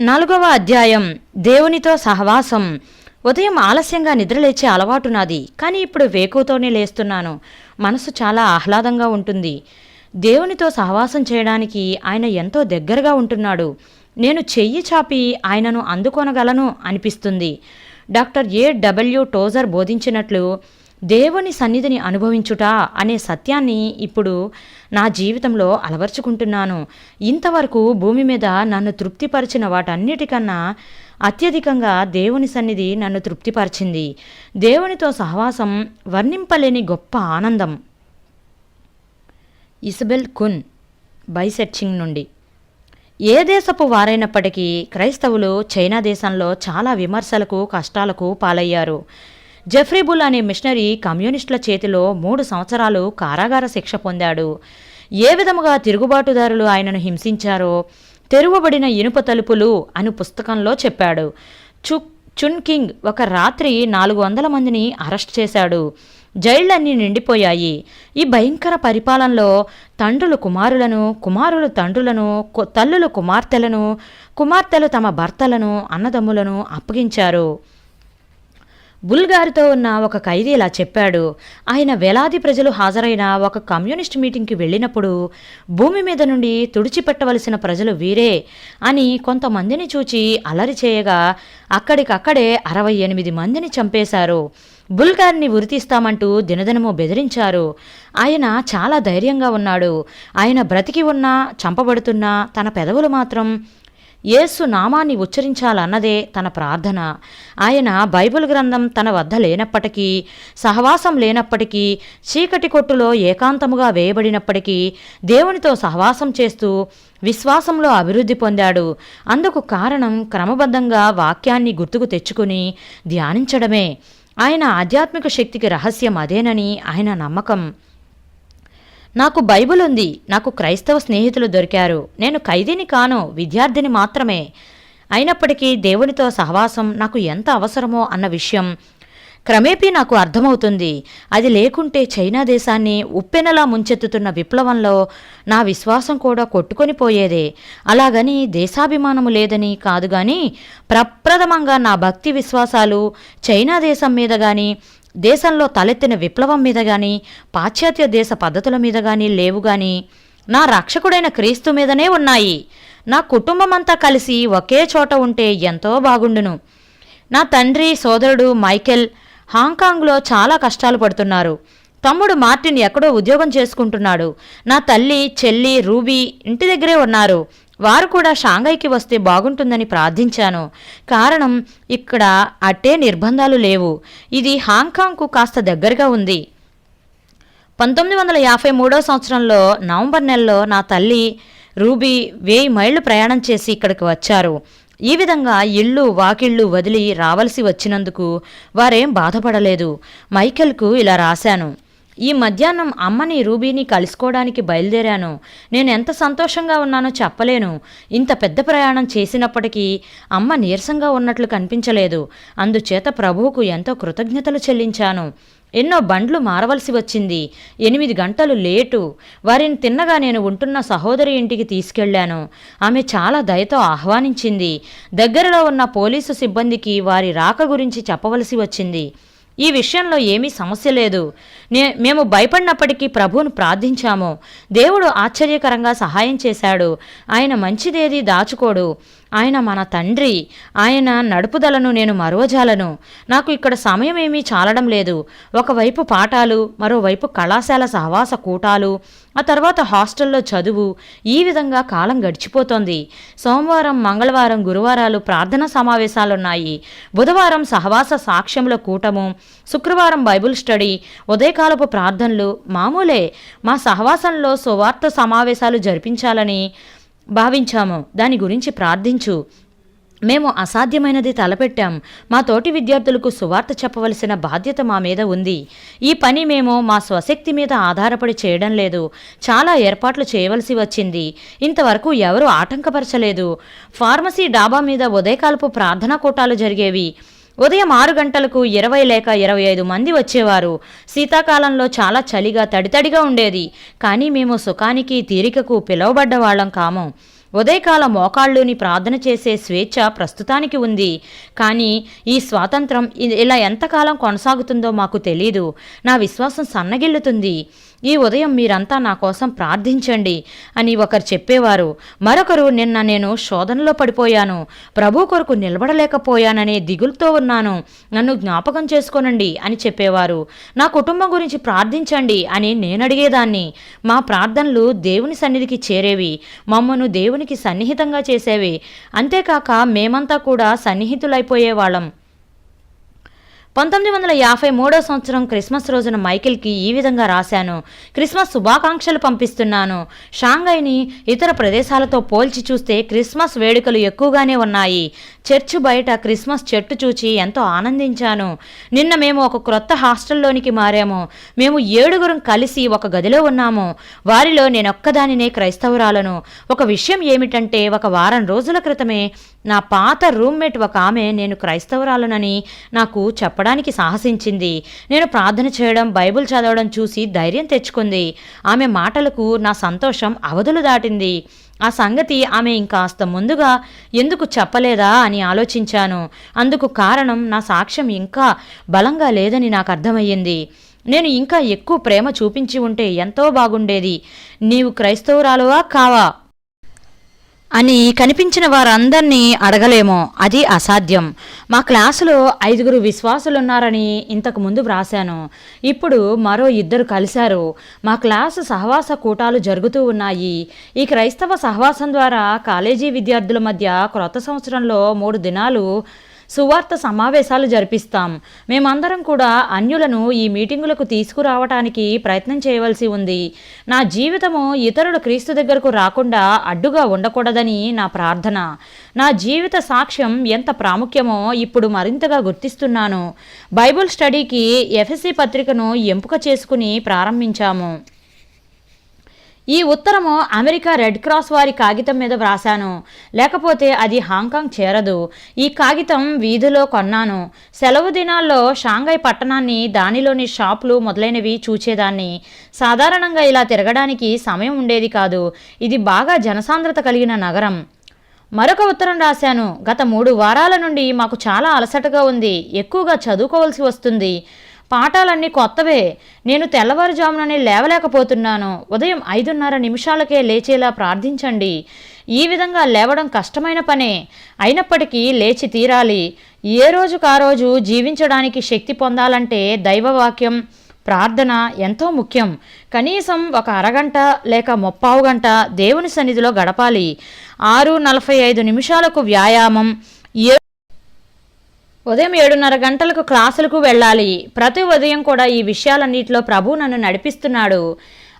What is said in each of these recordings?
నాలుగవ అధ్యాయం. దేవునితో సహవాసం. ఉదయం ఆలస్యంగా నిద్రలేచే అలవాటు నాది. కానీ ఇప్పుడు వేకువతోనే లేస్తున్నాను. మనసు చాలా ఆహ్లాదంగా ఉంటుంది. దేవునితో సహవాసం చేయడానికి ఆయన ఎంతో దగ్గరగా ఉంటున్నాడు. నేను చెయ్యి చాపి ఆయనను అందుకొనగలను అనిపిస్తుంది. డాక్టర్ ఏ డబ్ల్యూ టోజర్ బోధించినట్లు దేవుని సన్నిధిని అనుభవించుట అనే సత్యాన్ని ఇప్పుడు నా జీవితంలో అలవర్చుకుంటున్నాను. ఇంతవరకు భూమి మీద నన్ను తృప్తిపరిచిన వాటన్నిటికన్నా అత్యధికంగా దేవుని సన్నిధి నన్ను తృప్తిపరిచింది. దేవునితో సహవాసం వర్ణింపలేని గొప్ప ఆనందం. ఇసబెల్ కున్ బైసెర్చింగ్ నుండి. ఏ దేశపు వారైనప్పటికీ క్రైస్తవులు చైనా దేశంలో చాలా విమర్శలకు కష్టాలకు పాలయ్యారు. జఫ్రీబుల్ అనే మిషనరీ కమ్యూనిస్టుల చేతిలో మూడు సంవత్సరాలు కారాగార శిక్ష పొందాడు. ఏ విధముగా తిరుగుబాటుదారులు ఆయనను హింసించారో తెరువబడిన ఇనుప తలుపులు అని పుస్తకంలో చెప్పాడు. చు చున్ కింగ్ ఒక రాత్రి నాలుగు వందల మందిని అరెస్ట్ చేశాడు. జైళ్ళన్నీ నిండిపోయాయి. ఈ భయంకర పరిపాలనలో తండ్రులు కుమారులను కుమారులు తండ్రులను కు- తల్లులు కుమార్తెలను కుమార్తెలు తమ భర్తలను అన్నదమ్ములను అప్పగించారు. బుల్గారితో ఉన్న ఒక ఖైదీ ఇలా చెప్పాడు. ఆయన వేలాది ప్రజలు హాజరైన ఒక కమ్యూనిస్ట్ మీటింగ్కి వెళ్ళినప్పుడు భూమి మీద నుండి తుడిచిపెట్టవలసిన ప్రజలు వీరే అని కొంతమందిని చూచి అలరి చేయగా అక్కడికక్కడే అరవై ఎనిమిది మందిని చంపేశారు. బుల్గారిని ఉరితీస్తామంటూ దినదినము బెదిరించారు. ఆయన చాలా ధైర్యంగా ఉన్నాడు. ఆయన బ్రతికి ఉన్నా చంపబడుతున్నా తన పెదవులు మాత్రం యేసు నామాన్ని ఉచ్చరించాలన్నదే తన ప్రార్థన. ఆయన బైబిల్ గ్రంథం తన వద్ద లేనప్పటికీ సహవాసం లేనప్పటికీ చీకటి కొట్టులో ఏకాంతముగా వేయబడినప్పటికీ దేవునితో సహవాసం చేస్తూ విశ్వాసంలో అభివృద్ధి పొందాడు. అందుకు కారణం క్రమబద్ధంగా వాక్యాన్ని గుర్తుకు తెచ్చుకుని ధ్యానించడమే. ఆయన ఆధ్యాత్మిక శక్తికి రహస్యం అదేనని ఆయన నమ్మకం. నాకు బైబిల్ ఉంది. నాకు క్రైస్తవ స్నేహితులు దొరికారు. నేను ఖైదీని కాను విద్యార్థిని మాత్రమే. అయినప్పటికీ దేవునితో సహవాసం నాకు ఎంత అవసరమో అన్న విషయం క్రమేపీ నాకు అర్థమవుతుంది. అది లేకుంటే చైనా దేశాన్ని ఉప్పెనలా ముంచెత్తుతున్న విప్లవంలో నా విశ్వాసం కూడా కొట్టుకొని పోయేదే. అలాగని దేశాభిమానము లేదని కాదు కానీ ప్రప్రథమంగా నా భక్తి విశ్వాసాలు చైనా దేశం మీద కానీ దేశంలో తలెత్తిన విప్లవం మీద గాని పాశ్చాత్య దేశ పద్ధతుల మీద గాని లేవు గాని నా రక్షకుడైన క్రీస్తు మీదనే ఉన్నాయి. నా కుటుంబమంతా కలిసి ఒకే చోట ఉంటే ఎంతో బాగుండును. నా తండ్రి సోదరుడు మైకెల్ హాంకాంగ్లో చాలా కష్టాలు పడుతున్నారు. తమ్ముడు మార్టిన్ ఎక్కడో ఉద్యోగం చేసుకుంటున్నాడు. నా తల్లి చెల్లి రూబీ ఇంటి దగ్గరే ఉన్నారు. వారు కూడా షాంఘైకి వస్తే బాగుంటుందని ప్రార్థించాను. కారణం ఇక్కడ అట్టే నిర్బంధాలు లేవు. ఇది హాంకాంగ్కు కాస్త దగ్గరగా ఉంది. పంతొమ్మిది వందల యాభై మూడో సంవత్సరంలో నవంబర్ నెలలో నా తల్లి రూబీ వెయ్యి మైళ్ళు ప్రయాణం చేసి ఇక్కడికి వచ్చారు. ఈ విధంగా ఇళ్ళు వాకిళ్ళు వదిలి రావలసి వచ్చినందుకు వారేం బాధపడలేదు. మైకెల్కు ఇలా రాశాను. ఈ మధ్యాహ్నం అమ్మని రూబీని కలుసుకోవడానికి బయలుదేరాను. నేను ఎంత సంతోషంగా ఉన్నానో చెప్పలేను. ఇంత పెద్ద ప్రయాణం చేసినప్పటికీ అమ్మ నీరసంగా ఉన్నట్లు కనిపించలేదు. అందుచేత ప్రభువుకు ఎంతో కృతజ్ఞతలు చెల్లించాను. ఎన్నో బండ్లు మారవలసి వచ్చింది. ఎనిమిది గంటలు లేటు. వారిని తిన్నగా నేను ఉంటున్న సహోదరి ఇంటికి తీసుకెళ్ళాను ఆమె చాలా దయతో ఆహ్వానించింది. దగ్గరలో ఉన్న పోలీసు సిబ్బందికి వారి రాక గురించి చెప్పవలసి వచ్చింది. ఈ విషయంలో ఏమీ సమస్య లేదు. నే మేము భయపడినప్పటికీ ప్రభువును ప్రార్థించాము. దేవుడు ఆశ్చర్యకరంగా సహాయం చేశాడు. ఆయన మంచిదేది దాచుకోడు. ఆయన మన తండ్రి. ఆయన నడుపుదలను నేను మరువజాలను నాకు ఇక్కడ సమయం ఏమీ చాలడం లేదు. ఒకవైపు పాఠాలు మరోవైపు కళాశాల సహవాస కూటాలు ఆ తర్వాత హాస్టల్లో చదువు. ఈ విధంగా కాలం గడిచిపోతోంది. సోమవారం మంగళవారం గురువారాలు ప్రార్థన సమావేశాలున్నాయి. బుధవారం సహవాస సాక్ష్యముల కూటము. శుక్రవారం బైబిల్ స్టడీ. ఉదయకాలపు ప్రార్థనలు. మామూలే. మా సహవాసంలో సువార్త సమావేశాలు జరిపించాలని భావించాము. దాని గురించి ప్రార్థించు. మేము అసాధ్యమైనది తలపెట్టాం. మా తోటి విద్యార్థులకు సువార్త చెప్పవలసిన బాధ్యత మా మీద ఉంది. ఈ పని మేము మా స్వశక్తి మీద ఆధారపడి చేయడం లేదు. చాలా ఏర్పాట్లు చేయవలసి వచ్చింది. ఇంతవరకు ఎవరూ ఆటంకపరచలేదు. ఫార్మసీ డాబా మీద ఉదయకాలపు ప్రార్థనా కూటాలు జరిగేవి. ఉదయం ఆరు గంటలకు ఇరవై లేక ఇరవై ఐదు మంది వచ్చేవారు. శీతాకాలంలో చాలా చలిగా తడితడిగా ఉండేది. కానీ మేము సుఖానికి తీరికకు పిలువబడ్డ వాళ్ళం కాము. ఉదయకాల మోకాళ్ళుని ప్రార్థన చేసే స్వేచ్ఛ ప్రస్తుతానికి ఉంది. కానీ ఈ స్వాతంత్రం ఇ- ఇలా ఎంతకాలం కొనసాగుతుందో మాకు తెలీదు. నా విశ్వాసం సన్నగిల్లుతుంది. ఈ ఉదయం మీరంతా నా కోసం ప్రార్థించండి అని ఒకరు చెప్పేవారు. మరొకరు నిన్న నేను శోధనలో పడిపోయాను. ప్రభు కొరకు నిలబడలేకపోయాననే దిగులుతో ఉన్నాను. నన్ను జ్ఞాపకం చేసుకోనండి అని చెప్పేవారు. నా కుటుంబం గురించి ప్రార్థించండి అని నేను అడిగేదాన్ని మా ప్రార్థనలు దేవుని సన్నిధికి చేరేవి. మమ్మను దేవునికి సన్నిహితంగా చేసేవి. అంతేకాక మేమంతా కూడా సన్నిహితులైపోయేవాళ్ళం. పంతొమ్మిది వందల యాభై మూడో సంవత్సరం క్రిస్మస్ రోజున మైకిల్కి ఈ విధంగా రాశాను. క్రిస్మస్ శుభాకాంక్షలు పంపిస్తున్నాను. షాంఘైని ఇతర ప్రదేశాలతో పోల్చి చూస్తే క్రిస్మస్ వేడుకలు ఎక్కువగానే ఉన్నాయి. చర్చ్ బయట క్రిస్మస్ చెట్టు చూచి ఎంతో ఆనందించాను. నిన్న మేము ఒక క్రొత్త హాస్టల్లోనికి మారాము. మేము ఏడుగురం కలిసి ఒక గదిలో ఉన్నాము. వారిలో నేనొక్కదానినే క్రైస్తవురాలను. ఒక విషయం ఏమిటంటే ఒక వారం రోజుల క్రితమే నా పాత రూమ్మేట్ ఒక ఆమె నేను క్రైస్తవురాలనని నాకు చెప్పడానికి సాహసించింది. నేను ప్రార్థన చేయడం బైబిల్ చదవడం చూసి ధైర్యం తెచ్చుకుంది. ఆమె మాటలకు నా సంతోషం అవధులు దాటింది. ఆ సంగతి ఆమె ఇంకాస్త ముందుగా ఎందుకు చెప్పలేదా అని ఆలోచించాను. అందుకు కారణం నా సాక్ష్యం ఇంకా బలంగా లేదని నాకు అర్థమయ్యింది. నేను ఇంకా ఎక్కువ ప్రేమ చూపించి ఉంటే ఎంతో బాగుండేది. నీవు క్రైస్తవురాలువా కావా? అని కనిపించిన వారందరినీ అడగలేమో. అది అసాధ్యం. మా క్లాసులో ఐదుగురు విశ్వాసులున్నారని ఇంతకు ముందు వ్రాశాను. ఇప్పుడు మరో ఇద్దరు కలిశారు. మా క్లాసు సహవాస కూటాలు జరుగుతూ ఉన్నాయి. ఈ క్రైస్తవ సహవాసం ద్వారా కాలేజీ విద్యార్థుల మధ్య క్రొత్త సంవత్సరంలో మూడు దినాలు సువార్త సమావేశాలు జరిపిస్తాం. మేమందరం కూడా అన్యులను ఈ మీటింగులకు తీసుకురావటానికి ప్రయత్నం చేయవలసి ఉంది. నా జీవితము ఇతరులు క్రీస్తు దగ్గరకు రాకుండా అడ్డుగా ఉండకూడదని నా ప్రార్థన. నా జీవిత సాక్ష్యం ఎంత ప్రాముఖ్యమో ఇప్పుడు మరింతగా గుర్తిస్తున్నాను. బైబిల్ స్టడీకి ఎఫ్ఎస్సి పత్రికను ఎంపిక చేసుకుని ప్రారంభించాము. ఈ ఉత్తరము అమెరికా రెడ్ క్రాస్ వారి కాగితం మీద వ్రాశాను. లేకపోతే అది హాంకాంగ్ చేరదు. ఈ కాగితం వీధిలో కొన్నాను. సెలవు దినాల్లో షాంఘై పట్టణాన్ని దానిలోని షాపులు మొదలైనవి చూచేదాన్ని. సాధారణంగా ఇలా తిరగడానికి సమయం ఉండేది కాదు. ఇది బాగా జనసాంద్రత కలిగిన నగరం. మరొక ఉత్తరం రాశాను. గత మూడు వారాల నుండి మాకు చాలా అలసటగా ఉంది. ఎక్కువగా చదువుకోవాల్సి వస్తుంది. పాఠాలన్నీ కొత్తవే. నేను తెల్లవారుజాముననే లేవలేకపోతున్నాను. ఉదయం ఐదున్నర నిమిషాలకే లేచేలా ప్రార్థించండి. ఈ విధంగా లేవడం కష్టమైన పనే. అయినప్పటికీ లేచి తీరాలి. ఏ రోజుకు ఆ రోజు జీవించడానికి శక్తి పొందాలంటే దైవవాక్యం ప్రార్థన ఎంతో ముఖ్యం. కనీసం ఒక అరగంట లేక ముప్పావు గంట దేవుని సన్నిధిలో గడపాలి. ఆరు నలభై ఐదు నిమిషాలకు వ్యాయామం ఉదయం ఏడున్నర గంటలకు క్లాసులకు వెళ్ళాలి. ప్రతి ఉదయం కూడా ఈ విషయాలన్నిటిలో ప్రభు నన్ను నడిపిస్తున్నాడు.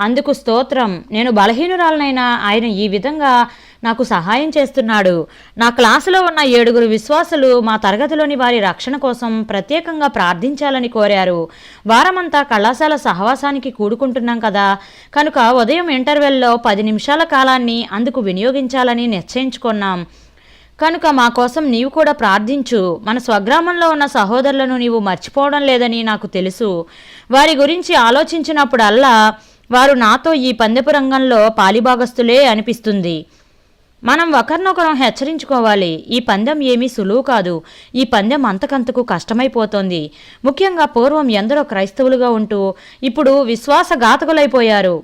అందుకు స్తోత్రం. నేను బలహీనురాలనైనా ఆయన ఈ విధంగా నాకు సహాయం చేస్తున్నాడు. నా క్లాసులో ఉన్న ఏడుగురు విశ్వాసులు మా తరగతిలోని వారి రక్షణ కోసం ప్రత్యేకంగా ప్రార్థించాలని కోరారు. వారమంతా కళాశాల సహవాసానికి కూడుకుంటున్నాం కదా. కనుక ఉదయం ఇంటర్వెల్లో పది నిమిషాల కాలాన్ని అందుకు వినియోగించాలని నిశ్చయించుకున్నాం. కనుక మా కోసం నీవు కూడా ప్రార్థించు. మన స్వగ్రామంలో ఉన్న సహోదరులను నీవు మర్చిపోవడం లేదని నాకు తెలుసు. వారి గురించి ఆలోచించినప్పుడల్లా వారు నాతో ఈ పందెపు రంగంలో పాలిభాగస్తులే అనిపిస్తుంది. మనం ఒకరినొకరం హెచ్చరించుకోవాలి. ఈ పందెం ఏమీ సులువు కాదు. ఈ పందెం అంతకంతకు కష్టమైపోతోంది. ముఖ్యంగా పూర్వం ఎందరో క్రైస్తవులుగా ఉంటూ ఇప్పుడు విశ్వాసఘాతకులైపోయారు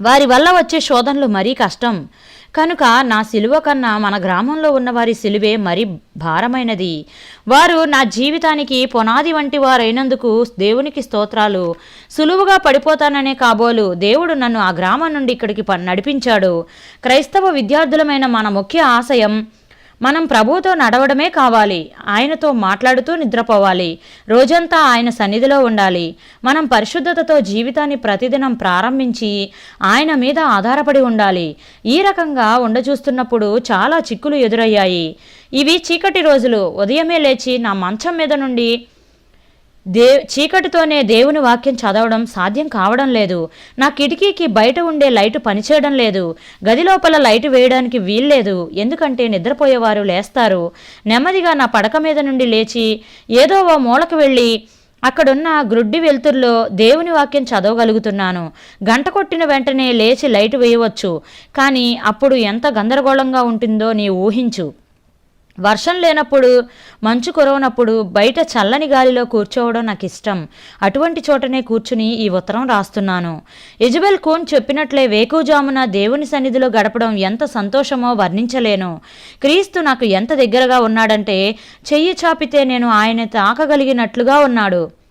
వారి వల్ల వచ్చే శోధనలు మరీ కష్టం. కనుక నా సిలువ కన్నా మన గ్రామంలో ఉన్న వారి సిలువే మరీ భారమైనది. వారు నా జీవితానికి పునాది వంటి వారైనందుకు దేవునికి స్తోత్రాలు. సులువుగా పడిపోతాననే కాబోలు దేవుడు నన్ను ఆ గ్రామం నుండి ఇక్కడికి ప- నడిపించాడు. క్రైస్తవ విద్యార్థులమైన మన ముఖ్య ఆశయం మనం ప్రభువుతో నడవడమే కావాలి. ఆయనతో మాట్లాడుతూ నిద్రపోవాలి. రోజంతా ఆయన సన్నిధిలో ఉండాలి. మనం పరిశుద్ధతతో జీవితాన్ని ప్రతిదినం ప్రారంభించి ఆయన మీద ఆధారపడి ఉండాలి. ఈ రకంగా ఉండచూస్తున్నప్పుడు చాలా చిక్కులు ఎదురయ్యాయి. ఇవి చీకటి రోజులు. ఉదయమే లేచి నా మంచం మీద నుండి దే చీకటితోనే దేవుని వాక్యం చదవడం సాధ్యం కావడం లేదు. నా కిటికీకి బయట ఉండే లైటు పనిచేయడం లేదు. గది లోపల లైటు వేయడానికి వీల్లేదు ఎందుకంటే నిద్రపోయేవారు లేస్తారు. నెమ్మదిగా నా పడక మీద నుండి లేచి ఏదో ఓ మూలకు వెళ్ళి అక్కడున్న గ్రుడ్డి వెలుతుర్లో దేవుని వాక్యం చదవగలుగుతున్నాను. గంట కొట్టిన వెంటనే లేచి లైట్ వేయవచ్చు. కానీ అప్పుడు ఎంత గందరగోళంగా ఉంటుందో నీ ఊహించు. వర్షం లేనప్పుడు మంచు కురవనప్పుడు బయట చల్లని గాలిలో కూర్చోవడం నాకు ఇష్టం అటువంటి చోటనే కూర్చుని ఈ ఉత్తరం రాస్తున్నాను. ఇజబెల్ కూన్ చెప్పినట్లే వేకుజామున దేవుని సన్నిధిలో గడపడం ఎంత సంతోషమో వర్ణించలేను. క్రీస్తు నాకు ఎంత దగ్గరగా ఉన్నాడంటే చెయ్యి చాపితే నేను ఆయన తాకగలిగినట్లుగా ఉన్నాడు.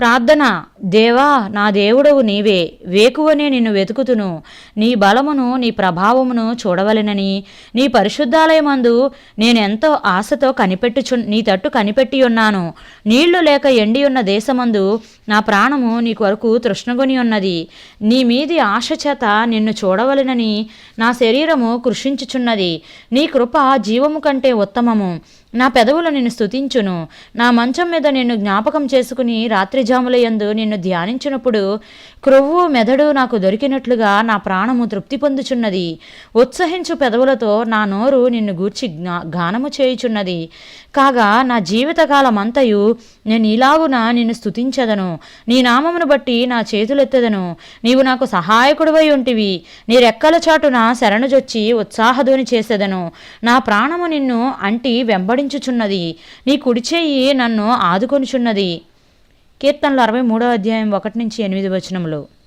ప్రార్థన దేవా నా దేవుడవు నీవే వేకువనే నిన్ను వెతుకుతును. నీ బలమును నీ ప్రభావమును చూడవలెనని నీ పరిశుద్ధాలయమందు నేనెంతో ఆశతో కనిపెట్టుచు నీ తట్టు కనిపెట్టి ఉన్నాను నీళ్ళు లేక ఎండి ఉన్న దేశమందు నా ప్రాణము నీ కొరకు తృష్ణగొని ఉన్నది. నీ మీది ఆశ చేత నిన్ను చూడవలెనని నా శరీరము కృషించుచున్నది. నీ కృప జీవము కంటే ఉత్తమము. నా పెదవులు నిన్ను స్తుతించును. నా మంచం మీద నిన్ను జ్ఞాపకం చేసుకుని రాత్రి జాములయందు నిన్ను ధ్యానించినప్పుడు క్రొవ్వు మెదడు నాకు దొరికినట్లుగా నా ప్రాణము తృప్తి పొందుచున్నది. ఉత్సహించు పెదవులతో నా నోరు నిన్ను గూర్చి గానము చేయుచున్నది. కాగా నా జీవితకాలమంతయు నేను ఇలాగున నిన్ను స్తుతించదను. నీ నామమును బట్టి నా చేతులెత్తదను. నీవు నాకు సహాయకుడివై ఉంటివి. నీ రెక్కల చాటున శరణుజొచ్చి ఉత్సాహధ్వని చేసేదను. నా ప్రాణము నిన్ను అంటి వెంబడించుచున్నది నీ కుడిచేయి నన్ను ఆదుకొనుచున్నది. కీర్తనలు అరవై మూడో అధ్యాయం ఒకటి నుంచి ఎనిమిది వచనములు.